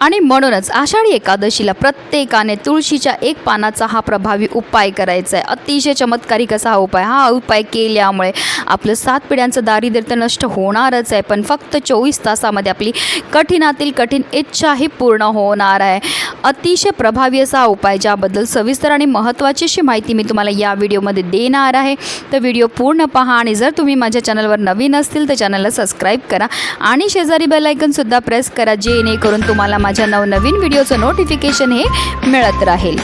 आणि म्हणूनच आषाढी एकादशीला प्रत्येकाने तुळशीच्या एक पानाचा हा प्रभावी उपाय करायचा आहे. अतिशय चमत्कारिक असा हा उपाय. हा उपाय केल्यामुळे आपलं सात पिढ्यांचं दारिद्र्य तर नष्ट होणारच आहे. पण फक्त चोवीस तासामध्ये आपली कठीणातील कठीण इच्छाही पूर्ण होणार आहे. अतिशय प्रभावी असा हा उपाय ज्याबद्दल सविस्तर आणि महत्त्वाची अशी माहिती मी तुम्हाला या व्हिडिओमध्ये देणार आहे. तर व्हिडिओ पूर्ण पहा आणि जर तुम्ही माझ्या चॅनलवर नवीन असतील तर चॅनलला सबस्क्राईब करा आणि शेजारी बेलायकनसुद्धा प्रेस करा जेणेकरून तुम्हाला माझ्या नवनवीन व्हिडिओचं नोटिफिकेशन हे मिळत राहील.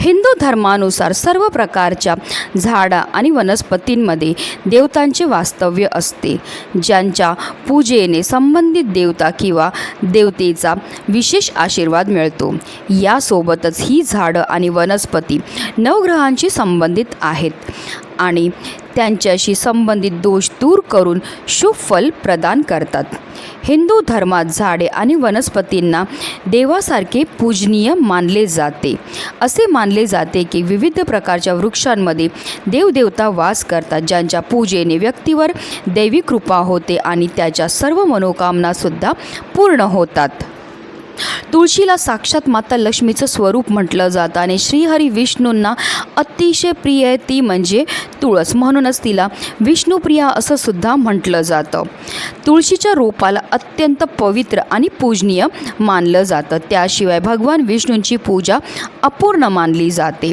हिंदू धर्मानुसार सर्व प्रकारच्या झाडा आणि वनस्पतींमध्ये देवतांचे वास्तव्य असते. ज्यांच्या पूजेने संबंधित देवता किंवा देवतेचा विशेष आशीर्वाद मिळतो. यासोबतच ही झाडं आणि वनस्पती नवग्रहांशी संबंधित आहेत आणि त्यांच्याशी संबंधित दोष दूर करून शुभ फल प्रदान करतात. हिंदू धर्मात झाडे आणि वनस्पतींना देवासारखे पूजनीय मानले जाते. असे मानले जाते की विविध प्रकारच्या वृक्षांमध्ये देवदेवता वास करतात ज्यांच्या पूजेने व्यक्तीवर दैवी कृपा होते आणि त्याच्या सर्व मनोकामनासुद्धा पूर्ण होतात. तुळशीला साक्षात माता लक्ष्मीचं स्वरूप म्हटलं जातं आणि श्रीहरी विष्णूंना अतिशय प्रिय आहे ती म्हणजे तुळस. म्हणूनच तिला विष्णुप्रिया असं सुद्धा म्हटलं जातं. तुळशीच्या रोपाला अत्यंत पवित्र आणि पूजनीय मानलं जातं. त्याशिवाय भगवान विष्णूंची पूजा अपूर्ण मानली जाते.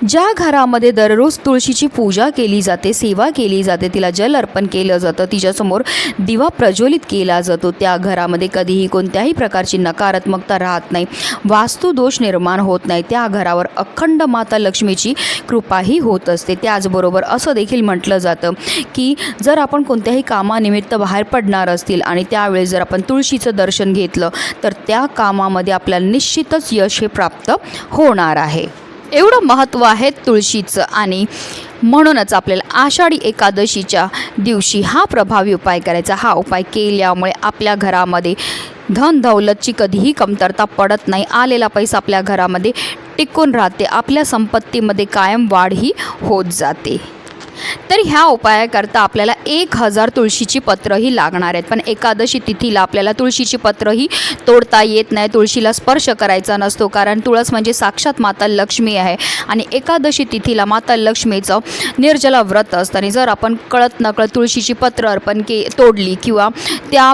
ज्या घरामध्ये दररोज तुळशीची पूजा केली जाते सेवा केली जाते तिला जल अर्पण केलं जातं तिच्यासमोर दिवा प्रज्वलित केला जातो त्या घरामध्ये कधीही कोणत्याही प्रकारची नकारात्मकता राहत नाही वास्तुदोष निर्माण होत नाही त्या घरावर अखंड माता लक्ष्मीची कृपाही होत असते. त्याचबरोबर असं देखील म्हटलं जातं की जर आपण कोणत्याही कामानिमित्त बाहेर पडणार असतील आणि त्यावेळेस जर आपण तुळशीचं दर्शन घेतलं तर त्या कामामध्ये आपल्याला निश्चितच यश हे प्राप्त होणार आहे. एवढं महत्त्व आहे तुळशीचं. आणि म्हणूनच आपल्याला आषाढी एकादशीच्या दिवशी हा प्रभावी उपाय करायचा. हा उपाय केल्यामुळे आपल्या घरामध्ये धन दौलतची कधीही कमतरता पडत नाही. आलेला पैसा आपल्या घरामध्ये टिकून राहते. आपल्या संपत्तीमध्ये कायम वाढही होत जाते. तर ह्या उपायाकरता आपल्याला एक हजार तुळशीची पत्रही लागणार आहेत. पण एकादशी तिथीला आपल्याला तुळशीची पत्रही तोडता येत नाही तुळशीला स्पर्श करायचा नसतो. कारण तुळस म्हणजे साक्षात माता लक्ष्मी आहे आणि एकादशी तिथीला माता लक्ष्मीचं निर्जला व्रत असतं. आणि जर आपण कळत नकळत तुळशीची पत्र अर्पण के तोडली किंवा त्या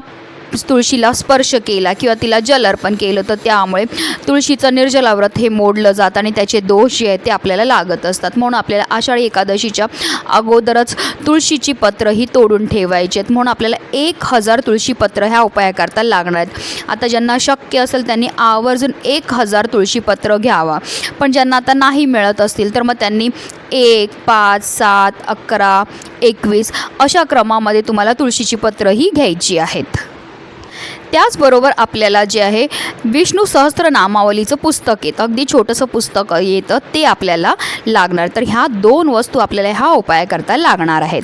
तुळशीला स्पर्श केला किंवा तिला जल अर्पण केलं तर त्यामुळे तुळशीचं निर्जलाव्रत हे मोडलं जातं आणि त्याचे दोष जे आहेत ते आपल्याला लागत असतात. म्हणून आपल्याला आषाढी एकादशीच्या अगोदरच तुळशीची पत्र ही तोडून ठेवायची आहेत. म्हणून आपल्याला एक हजार तुळशीपत्र ह्या उपायाकरता लागणार आहेत. आता ज्यांना शक्य असेल त्यांनी आवर्जून एक हजार तुळशीपत्र घ्यावा. पण ज्यांना आता नाही मिळत असतील तर मग त्यांनी एक पाच सात अकरा एकवीस अशा क्रमामध्ये तुम्हाला तुळशीची पत्रंही घ्यायची आहेत. त्याचबरोबर आपल्याला जे आहे विष्णू सहस्त्रनामावलीचं पुस्तक येतं. अगदी छोटंसं पुस्तक येतं ते आपल्याला लागणार. तर ह्या दोन वस्तू आपल्याला ह्या उपायाकरता लागणार आहेत.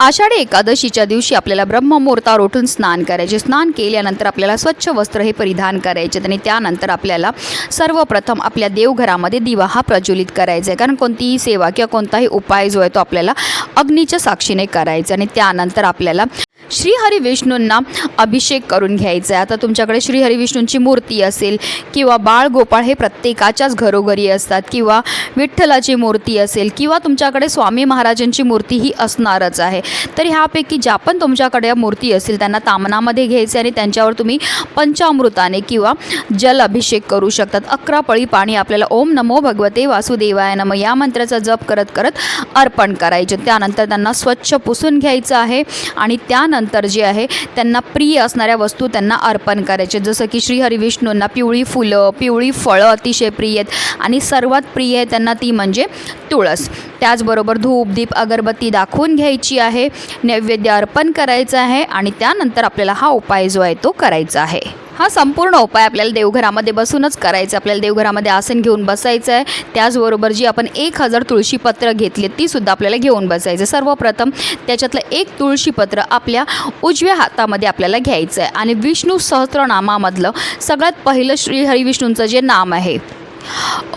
आषाढी एकादशीच्या दिवशी आपल्याला ब्रह्ममुहूर्तावर उठून स्नान करायचे. स्नान केल्यानंतर आपल्याला स्वच्छ वस्त्र हे परिधान करायचे आणि त्यानंतर आपल्याला सर्वप्रथम आपल्या देवघरामध्ये दिवा हा प्रज्वलित करायचा आहे. कारण कोणतीही सेवा किंवा कोणताही उपाय जो आहे तो आपल्याला अग्नीच्या साक्षीने करायचा आणि त्यानंतर आपल्याला श्रीहरी विष्णूंना अभिषेक करून घ्यायचा आहे. आता तुमच्याकडे श्रीहरी विष्णूंची मूर्ती असेल किंवा बाळ गोपाळ हे प्रत्येकाच्याच घरोघरी असतात किंवा विठ्ठलाची मूर्ती असेल किंवा तुमच्याकडे स्वामी महाराजांची मूर्ती ही असणारच आहे. तर ह्यापैकी ज्या पण तुमच्याकडे मूर्ती असतील त्यांना तामनामध्ये घ्यायचे आणि त्यांच्यावर तुम्ही पंचामृताने किंवा जल अभिषेक करू शकतात. अकरा पळी पाणी आपल्याला ओम नमो भगवते वासुदेवाय नम या मंत्राचा जप करत करत अर्पण करायचे. त्यानंतर त्यांना स्वच्छ पुसून घ्यायचं आहे आणि त्यानंतर जे आहे त्यांना प्रिय असणाऱ्या वस्तू त्यांना अर्पण करायचे. जसं की श्री हरिविष्णूंना पिवळी फुलं पिवळी फळं अतिशय प्रिय आहेत आणि सर्वात प्रिय आहे त्यांना ती म्हणजे तुळस. त्याचबरोबर धूप दीप अगरबत्ती दाखवून घ्यायची आहे नैवेद्य अर्पण करायचं आहे आणि त्यानंतर आपल्याला हा उपाय जो आहे तो करायचा आहे. हा संपूर्ण उपाय आपल्याला देवघरामध्ये बसूनच करायचा आपल्याला देवघरामध्ये आसन घेऊन बसायचं आहे. त्याचबरोबर जी आपण एक हजार तुळशीपत्र घेतली ती सुद्धा आपल्याला घेऊन बसायचं सर्वप्रथम त्याच्यातलं एक तुळशीपत्र आपल्या उजव्या हातामध्ये आपल्याला घ्यायचं आहे. आणि विष्णू सहस्त्रनामामधलं सगळ्यात पहिलं श्री हरिविष्णूंचं जे नाम आहे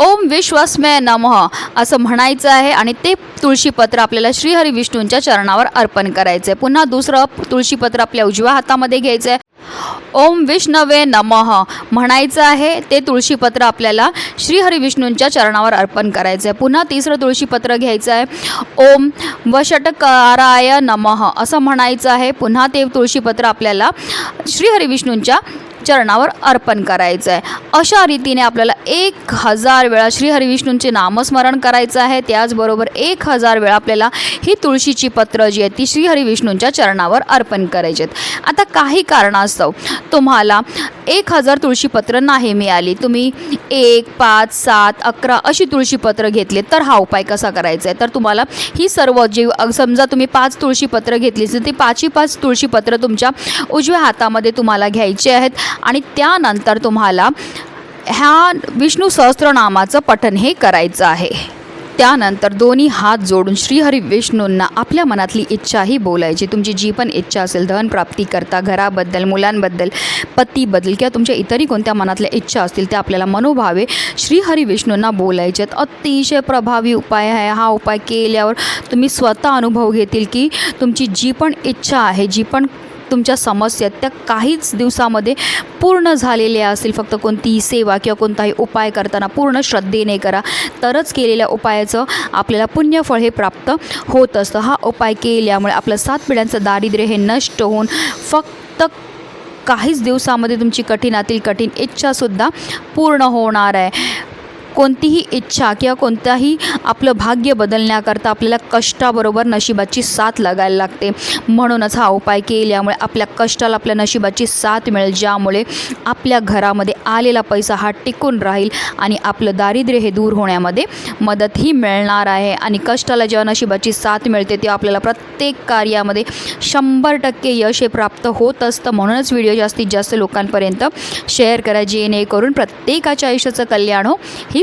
ओम विश्वस्मय नमः असं म्हणायचं आहे. आणि ते तुळशीपत्र आपल्याला श्रीहरी विष्णूंच्या चरणावर अर्पण करायचं आहे. पुन्हा दुसरं तुळशीपत्र आपल्या उजव्या हातामध्ये घ्यायचं आहे. ओम विष्णवे नमः. म्हणायचं आहे ते तुळशीपत्र आपल्याला श्रीहरिविष्णूंच्या चरणावर अर्पण करायचं आहे पुन्हा तिसरं तुळशीपत्र घ्यायचं आहे. ओम वषटकाराय नमः. असं म्हणायचं आहे. पुन्हा ते तुळशीपत्र आपल्याला श्रीहरिविष्णूंच्या चरणावर अर्पण करायचं आहे अशा रीतीने आपल्याला एक हजार वेळा श्री हरिविष्णूंचे नामस्मरण करायचं आहे. त्याचबरोबर एक हजार वेळा आपल्याला ही तुळशीची पत्र जी आहेत ती श्री हरिविष्णूंच्या चरणावर अर्पण करायची आहेत आता काही कारणास्तव तुम्हाला एक हजार तुळशीपत्र नाही मिळाली. तुम्ही एक पाच सात अकरा अशी तुळशीपत्र घेतले तर हा उपाय कसा करायचा आहे तर तुम्हाला ही सर्व जी समजा तुम्ही पाच तुळशीपत्र घेतली तर ती पाचही पाच तुळशीपत्र तुमच्या उजव्या हातामध्ये तुम्हाला घ्यायची आहेत. आणि त्यानंतर तुम्हाला ह्या विष्णू सहस्त्रनामाचं पठन हे करायचं आहे. त्यानंतर दोन्ही हात जोडून श्रीहरी विष्णूंना आपल्या मनातली इच्छाही बोलायची. तुमची जी पण इच्छा असेल धन प्राप्ती करता घराबद्दल मुलांबद्दल पतीबद्दल किंवा तुमच्या इतरही कोणत्या मनातल्या इच्छा असतील त्या आपल्याला मनोभावे श्रीहरी विष्णूंना बोलायचे अतिशय प्रभावी उपाय आहे. हा उपाय केल्यावर तुम्ही स्वतः अनुभव घेतील की तुमची जी पण इच्छा आहे जी पण तुमच्या समस्या त्या काहीच दिवसामध्ये पूर्ण झालेल्या असतील. फक्त कोणतीही सेवा किंवा कोणताही उपाय करताना पूर्ण श्रद्धेने करा. तरच केलेल्या उपायाचं आपल्याला पुण्यफळ हे प्राप्त होत असतं. हा उपाय केल्यामुळे आपलं सात पिढ्यांचं दारिद्र्य हे नष्ट होऊन फक्त काहीच दिवसामध्ये तुमची कठीणातील कठीण इच्छासुद्धा पूर्ण होणार आहे. कोणतीही इच्छा किंवा कोणताही आपलं भाग्य बदलण्याकरता आपल्याला कष्टाबरोबर नशिबाची साथ लागायला लागते. म्हणूनच हा उपाय केल्यामुळे आपल्या कष्टाला आपल्या नशिबाची साथ मिळेल ज्यामुळे आपल्या घरामध्ये आलेला पैसा हा टिकून राहील आणि आपलं दारिद्र्य हे दूर होण्यामध्ये मदतही मिळणार आहे. आणि कष्टाला जेव्हा नशिबाची साथ मिळते तेव्हा आपल्याला प्रत्येक कार्यामध्ये शंभर टक्के यश हे प्राप्त होत असतं. म्हणूनच व्हिडिओ जास्तीत जास्त लोकांपर्यंत शेअर करा जेणेकरून प्रत्येकाच्या आयुष्याचं कल्याण हो ही